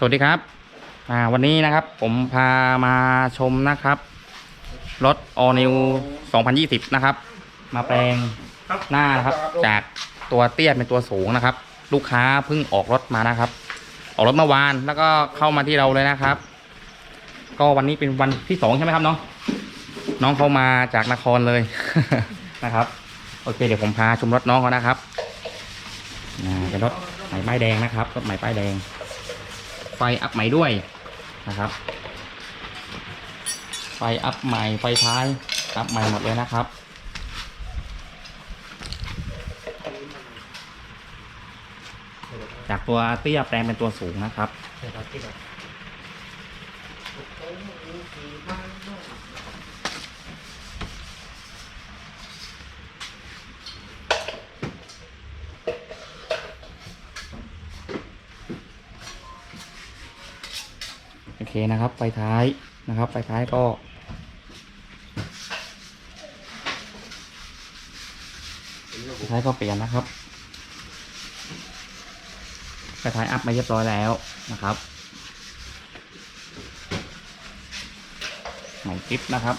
สวัสดีครับอ่าวันนี้นะครับผมพามาชมนะครับรถ All New 2020 นะครับ มาแปลงหน้านะครับ จากตัวเตี้ยเป็นตัวสูงนะครับ ลูกค้าเพิ่งออกรถมานะครับ ออกรถเมื่อวานแล้วก็เข้ามาที่เราเลยนะครับ ก็วันนี้เป็นวันที่สองใช่ไหมครับน้องน้องเขามาจากนครเลย นะครับ โอเค เดี๋ยวผมพาชมรถน้องเขานะครับอ่าเป็นรถใหม่ป้ายแดงนะครับรถใหม่ป้ายแดง ไฟอัพใหม่ด้วยนะครับ ไฟอัพใหม่ไฟท้ายอัพใหม่หมดเลยนะครับจากตัวเตี้ยแปลงเป็นตัวสูงนะครับ เคนะครับ ไฟท้ายนะครับ ไฟท้ายก็ ไฟท้ายก็เปลี่ยนนะครับ ไฟท้ายอัพมาเรียบร้อยแล้วนะครับใหม่กิ๊บนะครับ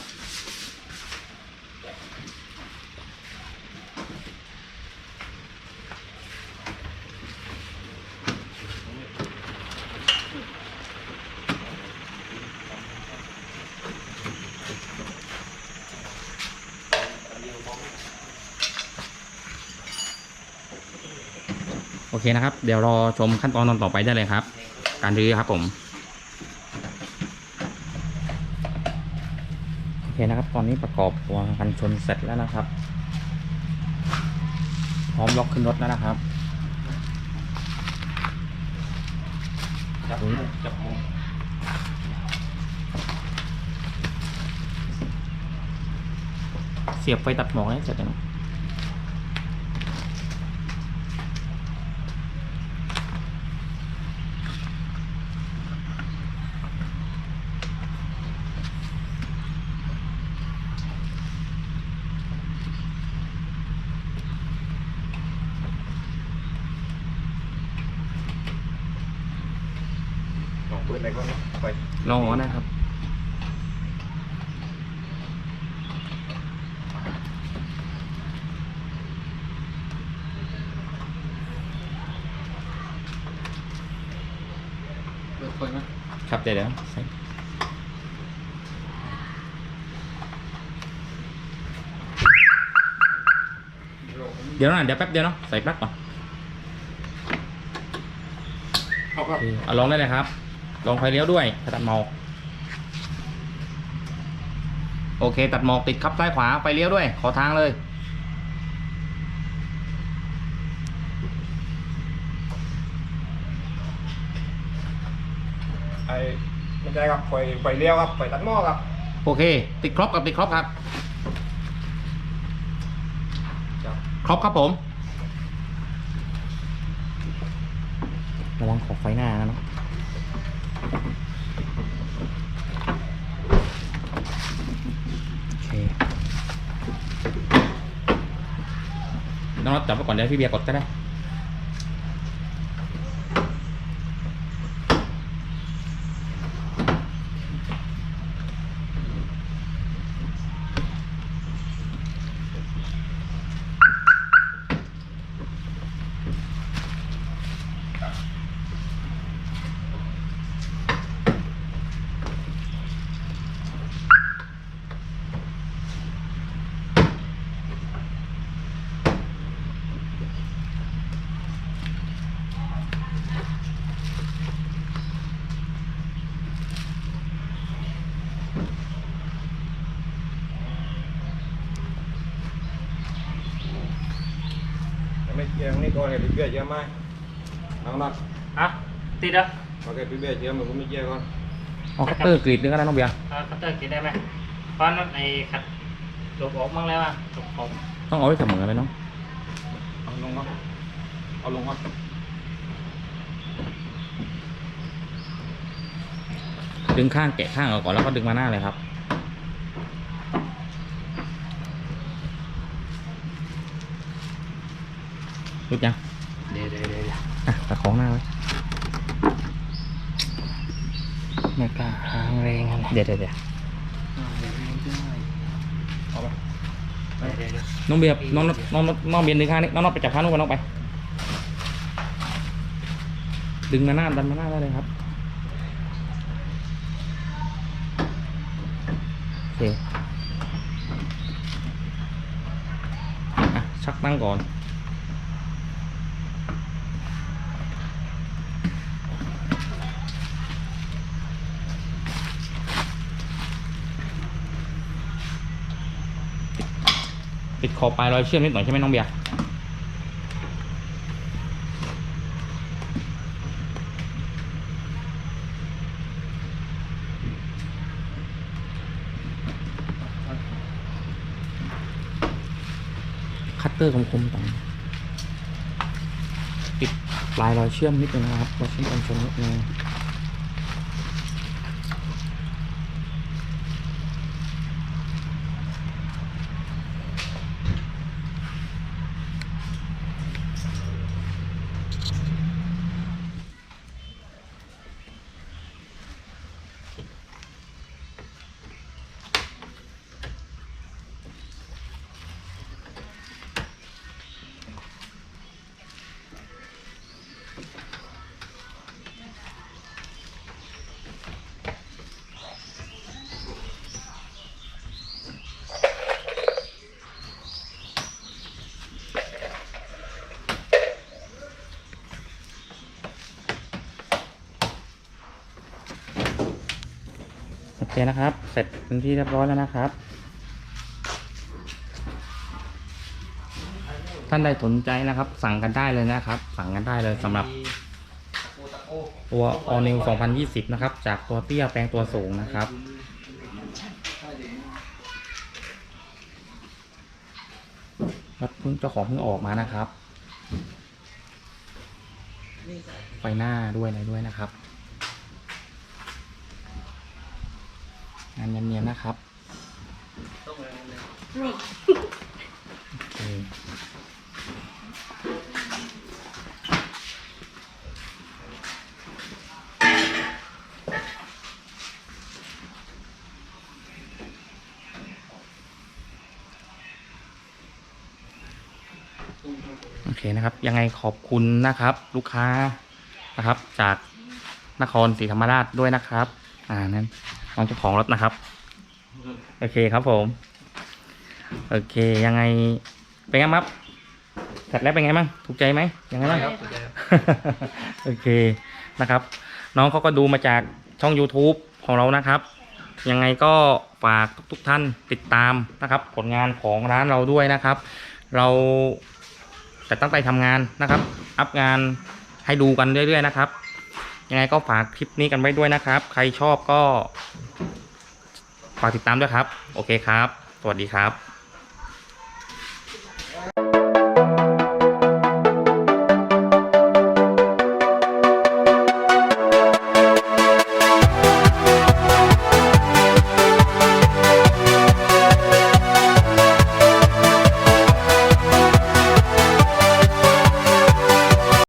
เคนะครับ เดี๋ยวรอชมขั้นตอนตอนต่อไปได้เลยครับ การรื้อครับผมโอเคนะครับ ตอนนี้ประกอบตัวกันชนเสร็จแล้วนะครับ พร้อมล็อกขึ้นรถแล้วนะครับจับจับเสียบไฟตัดหมอกให้เสร็จแล้ว ลองปืนอะไรก็ไปรอนะครับ เปิดไฟไหมครับเดี๋ยวเดี๋ยวใส่เดี๋ยวนะเดี๋ยวแป๊บเดียวเนาะใส่ปลั๊กก่อนเอาครับ โอเคเอาลองได้เลยครับ ลองไฟเลี้ยวด้วยตัดหมอกโอเค ตัดหมอกติดครับซ้ายขวาไฟเลี้ยวด้วย ขอทางเลยไอ้ไม่ใช่ครับไฟไฟเลี้ยวครับไฟตัดหม้อครับ โอเค ติดครบกับติดครบครับครับครบครับผม ระวังขอบไฟหน้านะเนาะโอเค น้องจับไปก่อนเดี๋ยวพี่เบียร์กดก็ได้ แต่ ไม่เกี่ยงนี่ก็ให้พี่เบี้ยเยอะไหมเอาหนักอะติดเหรอะโอเคพี่เบี้ยเยอะมันก็ไม่เกี่ยงก่อนเอาคัตเตอร์กรีดนึงก็ได้น้องเบียร์เอาคัตเตอร์กินได้ไหมเพราะนั่นไอ้ขัดหลบออกมั่งแล้วอะหลบออกต้องเอาไว้เสมอเลยเนาะเอาลงครับเอาลงครับดึงข้างแกะข้างออกก่อนแล้วก็ดึงมาหน้าเลยครับ รุดยัง เดี๋ยวเดี๋ยวเดี๋ยวอะตัดของหน้าไว้ไม่กล้าค้างแรงอะไรเดี๋ยวเดี๋ยวเดี๋ยวเอาไปเดี๋ยวเดี๋ยวน้องเบียร์น้องน้องน้องน้องเบียร์ดึงข้างนี้น้องน้องไปจับข้างนู้นกันน้องไป ดึงมาหน้าดันมาหน้าได้เลยครับโอเคอะชักตั้งก่อน ขอปลายรอยเชื่อมนิดหน่อยใช่ไหมน้องเบียร์คัตเตอร์คมๆต่างปิดปลายรอยเชื่อมนิดนึงนะครับรอยเชื่อมกันชนนิดนึง เคนะครับ เสร็จเป็นที่เรียบร้อยแล้วนะครับ ท่านใดสนใจนะครับ สั่งกันได้เลยนะครับ สั่งกันได้เลยสำหรับ ตัว All New 2020 นะครับ จากตัวเตี้ยแปลงตัวสูงนะครับรถเพิ่งเจ้าของเพิ่งออกมานะครับ ไฟหน้าด้วยอะไรด้วยนะครับ งานเนียนๆนะครับโอเคโอเคนะครับ ยังไงขอบคุณนะครับ ลูกค้านะครับ จากนครศรีธรรมราชด้วยนะครับ อ่านั้น น้องเจ้าของรถนะครับ โอเคครับผม โอเคยังไงเป็นไงครับแสร็จแล้วเป็นไงบ้างถูกใจไหมยังไงบ้างครับโอเคนะครับ น้องเขาก็ดูมาจากช่อง YouTube ของเรานะครับ ยังไงก็ฝากทุกๆท่านติดตามนะครับ ผลงานของร้านเราด้วยนะครับ เราจะตั้งใจทำงานนะครับ อัพงานให้ดูกันเรื่อยๆนะครับ ยังไงก็ฝากคลิปนี้กันไว้ด้วยนะครับ ใครชอบก็ ฝากติดตามด้วยครับ โอเคครับ สวัสดีครับ